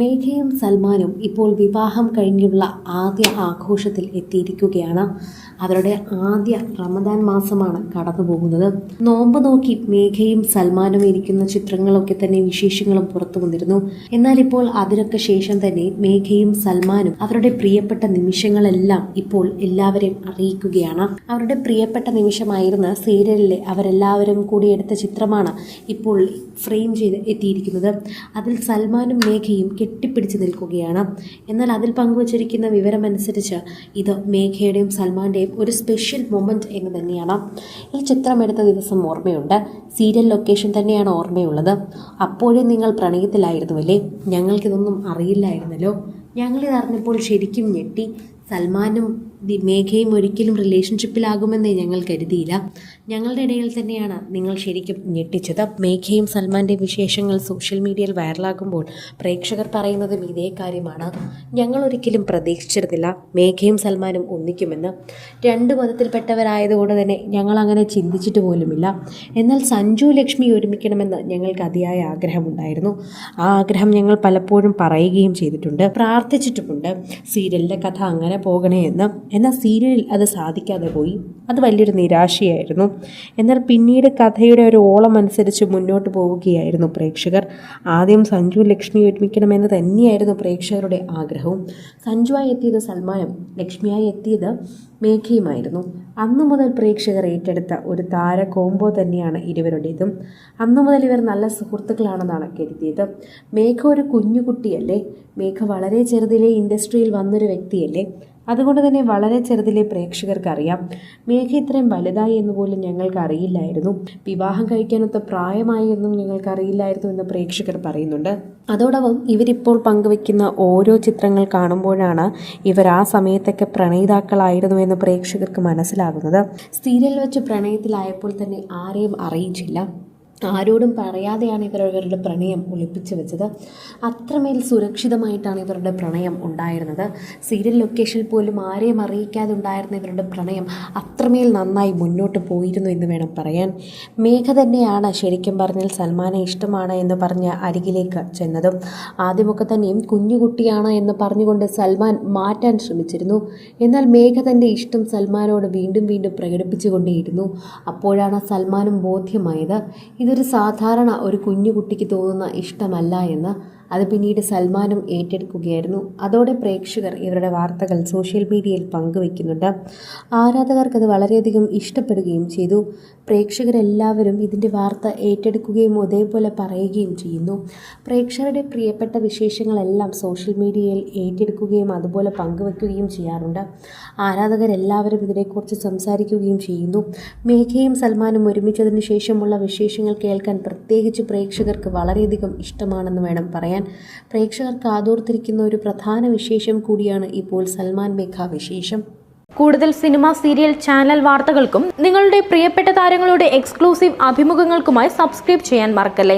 മേഘയും സൽമാനും ഇപ്പോൾ വിവാഹം കഴിഞ്ഞുള്ള ആദ്യ ആഘോഷത്തിൽ എത്തിയിരിക്കുകയാണ്. അവരുടെ ആദ്യ റമദാൻ മാസമാണ് കടന്നു പോകുന്നത് നോമ്പ് നോക്കി മേഘയും സൽമാനും ഇരിക്കുന്ന ചിത്രങ്ങളൊക്കെ തന്നെ വിശേഷങ്ങളും പുറത്തു വന്നിരുന്നു. എന്നാൽ ഇപ്പോൾ അതിനൊക്കെ ശേഷം തന്നെ മേഘയും സൽമാനും അവരുടെ പ്രിയപ്പെട്ട നിമിഷങ്ങളെല്ലാം ഇപ്പോൾ എല്ലാവരെയും അറിയിക്കുകയാണ്. അവരുടെ പ്രിയപ്പെട്ട നിമിഷമായിരുന്ന സീരിയലിലെ അവരെല്ലാവരും കൂടി എടുത്ത ചിത്രമാണ് ഇപ്പോൾ ഫ്രെയിം ചെയ്ത് എത്തിയിരിക്കുന്നത്. അതിൽ സൽമാനും മേഘയും കെട്ടിപ്പിടിച്ച് നിൽക്കുകയാണ്. എന്നാൽ അതിൽ പങ്കുവച്ചിരിക്കുന്ന വിവരമനുസരിച്ച് ഇത് മേഘയുടെയും സൽമാന്റെയും ഒരു സ്പെഷ്യൽ മൊമെന്റ് എന്ന് തന്നെയാണ്. ഈ ചിത്രം എടുത്ത ദിവസം ഓർമ്മയുണ്ട്. സീരിയൽ ലൊക്കേഷൻ തന്നെയാണ് ഓർമ്മയുള്ളത്. അപ്പോഴേ നിങ്ങൾ പ്രണയത്തിലായിരുന്നുവല്ലേ? ഞങ്ങൾക്കിതൊന്നും അറിയില്ലായിരുന്നല്ലോ. ഞങ്ങളിത് അറിഞ്ഞപ്പോൾ ശരിക്കും ഞെട്ടി. സൽമാനും മേഘയും ഒരിക്കലും റിലേഷൻഷിപ്പിലാകുമെന്നേ ഞങ്ങൾ കരുതിയില്ല. ഞങ്ങളുടെ ഇടയിൽ തന്നെയാണ് നിങ്ങൾ ശരിക്കും ഞെട്ടിച്ചത്. മേഘയും സൽമാന്റെ വിശേഷങ്ങൾ സോഷ്യൽ മീഡിയയിൽ വൈറലാകുമ്പോൾ പ്രേക്ഷകർ പറയുന്നതും ഇതേ കാര്യമാണ്. ഞങ്ങൾ ഒരിക്കലും പ്രതീക്ഷിച്ചിരുന്നില്ല മേഘയും സൽമാനും ഒന്നിക്കുമെന്ന്. രണ്ട് മതത്തിൽപ്പെട്ടവരായതുകൊണ്ട് തന്നെ ഞങ്ങൾ അങ്ങനെ ചിന്തിച്ചിട്ട് പോലുമില്ല. എന്നാൽ സഞ്ജു ലക്ഷ്മി ഒരുമിക്കണമെന്ന് ഞങ്ങൾക്ക് അതിയായ ആഗ്രഹമുണ്ടായിരുന്നു. ആ ആഗ്രഹം ഞങ്ങൾ പലപ്പോഴും പറയുകയും ചെയ്തിട്ടുണ്ട്. പ്രാർത്ഥിച്ചിട്ടുമുണ്ട്. സീരിയലിന്റെ കഥ അങ്ങനെ പോകണേ എന്ന് എന്നാൽ സീരിയലിൽ അത് സാധിക്കാതെ പോയി. അത് വലിയൊരു നിരാശയായിരുന്നു. എന്നാൽ പിന്നീട് കഥയുടെ ഒരു ഓളം അനുസരിച്ച് മുന്നോട്ട് പോവുകയായിരുന്നു പ്രേക്ഷകർ. ആദ്യം സഞ്ജു ലക്ഷ്മി ഒരുമിക്കണമെന്ന് തന്നെയായിരുന്നു പ്രേക്ഷകരുടെ ആഗ്രഹവും. സഞ്ജുവായി എത്തിയത് സൽമാനും ലക്ഷ്മിയായി എത്തിയത് മേഘയുമായിരുന്നു. അന്നു മുതൽ പ്രേക്ഷകർ ഏറ്റെടുത്ത ഒരു താര കോംബോ തന്നെയാണ് ഇരുവരുടേതും. അന്നു മുതൽ ഇവർ നല്ല സുഹൃത്തുക്കളാണെന്നാണ് കരുതിയത്. മേഘ ഒരു കുഞ്ഞുകുട്ടിയല്ലേ? മേഘ വളരെ ചെറുതിലെ ഇൻഡസ്ട്രിയിൽ വന്നൊരു വ്യക്തിയല്ലേ? അതുകൊണ്ട് തന്നെ വളരെ ചെറുതിലെ പ്രേക്ഷകർക്കറിയാം. മേഘ ഇത്രയും വലുതായി എന്ന് പോലും ഞങ്ങൾക്ക് അറിയില്ലായിരുന്നു വിവാഹം കഴിക്കാനൊത്ത പ്രായമായി എന്നും ഞങ്ങൾക്ക് അറിയില്ലായിരുന്നു എന്ന് പ്രേക്ഷകർ പറയുന്നുണ്ട്. അതോടൊപ്പം ഇവരിപ്പോൾ പങ്കുവെക്കുന്ന ഓരോ ചിത്രങ്ങൾ കാണുമ്പോഴാണ് ഇവർ ആ സമയത്തൊക്കെ പ്രണയിതാക്കളായിരുന്നു എന്ന് പ്രേക്ഷകർക്ക് മനസ്സിലാകുന്നത്. സീരിയൽ വെച്ച് പ്രണയത്തിലായപ്പോൾ തന്നെ ആരെയും അറിയിച്ചില്ല. ആരോടും പറയാതെയാണ് ഇവർ ഇവരുടെ പ്രണയം ഒളിപ്പിച്ചു വെച്ചത്. അത്രമേൽ സുരക്ഷിതമായിട്ടാണ് ഇവരുടെ പ്രണയം ഉണ്ടായിരുന്നത്. സീരിയൽ ലൊക്കേഷനിൽ പോലും ആരെയും അറിയിക്കാതെ ഉണ്ടായിരുന്ന ഇവരുടെ പ്രണയം അത്രമേൽ നന്നായി മുന്നോട്ട് പോയിരുന്നു എന്ന് വേണം പറയാൻ. മേഘ തന്നെയാണ് ശരിക്കും പറഞ്ഞാൽ സൽമാനെ ഇഷ്ടമാണ് എന്ന് പറഞ്ഞ് അരികിലേക്ക് ചെന്നതും. ആദ്യമൊക്കെ തന്നെയും കുഞ്ഞുകുട്ടിയാണ് എന്ന് പറഞ്ഞുകൊണ്ട് സൽമാൻ മാറ്റാൻ ശ്രമിച്ചിരുന്നു. എന്നാൽ മേഘ തന്റെ ഇഷ്ടം സൽമാനോട് വീണ്ടും വീണ്ടും പ്രകടിപ്പിച്ചുകൊണ്ടേയിരുന്നു. അപ്പോഴാണ് സൽമാനും ബോധ്യമായത്. ഇതൊരു സാധാരണ ഒരു കുഞ്ഞു കുഞ്ഞുകുട്ടിക്ക് തോന്നുന്ന ഇഷ്ടമല്ല എന്ന് അത് പിന്നീട് സൽമാനും ഏറ്റെടുക്കുകയായിരുന്നു. അതോടെ പ്രേക്ഷകർ ഇവരുടെ വാർത്തകൾ സോഷ്യൽ മീഡിയയിൽ പങ്കുവെക്കുന്നുണ്ട് ആരാധകർക്കത് വളരെയധികം ഇഷ്ടപ്പെടുകയും ചെയ്തു. പ്രേക്ഷകരെല്ലാവരും ഇതിന്റെ വാർത്ത ഏറ്റെടുക്കുകയും അതേപോലെ പറയുകയും ചെയ്യുന്നു. പ്രേക്ഷകരുടെ പ്രിയപ്പെട്ട വിശേഷങ്ങളെല്ലാം സോഷ്യൽ മീഡിയയിൽ ഏറ്റെടുക്കുകയും അതുപോലെ പങ്കുവെക്കുകയും ചെയ്യാറുണ്ട്. ആരാധകരെല്ലാവരും ഇതിനെക്കുറിച്ച് സംസാരിക്കുകയും ചെയ്യുന്നു. മേഘയും സൽമാനും ഒരുമിച്ചതിന് ശേഷമുള്ള വിശേഷങ്ങൾ കേൾക്കാൻ പ്രത്യേകിച്ച് പ്രേക്ഷകർക്ക് വളരെയധികം ഇഷ്ടമാണെന്ന് വേണം പറയാൻ. പ്രേക്ഷകർ കാതോർത്തിരിക്കുന്ന ഒരു പ്രധാന വിശേഷം കൂടിയാണ് ഇപ്പോൾ സൽമാൻ മേഘ വിശേഷം. കൂടുതൽ സിനിമ സീരിയൽ ചാനൽ വാർത്തകൾക്കും നിങ്ങളുടെ പ്രിയപ്പെട്ട താരങ്ങളുടെ എക്സ്ക്ലൂസീവ് അഭിമുഖങ്ങൾക്കുമായി സബ്സ്ക്രൈബ് ചെയ്യാൻ മറക്കല്ലേ?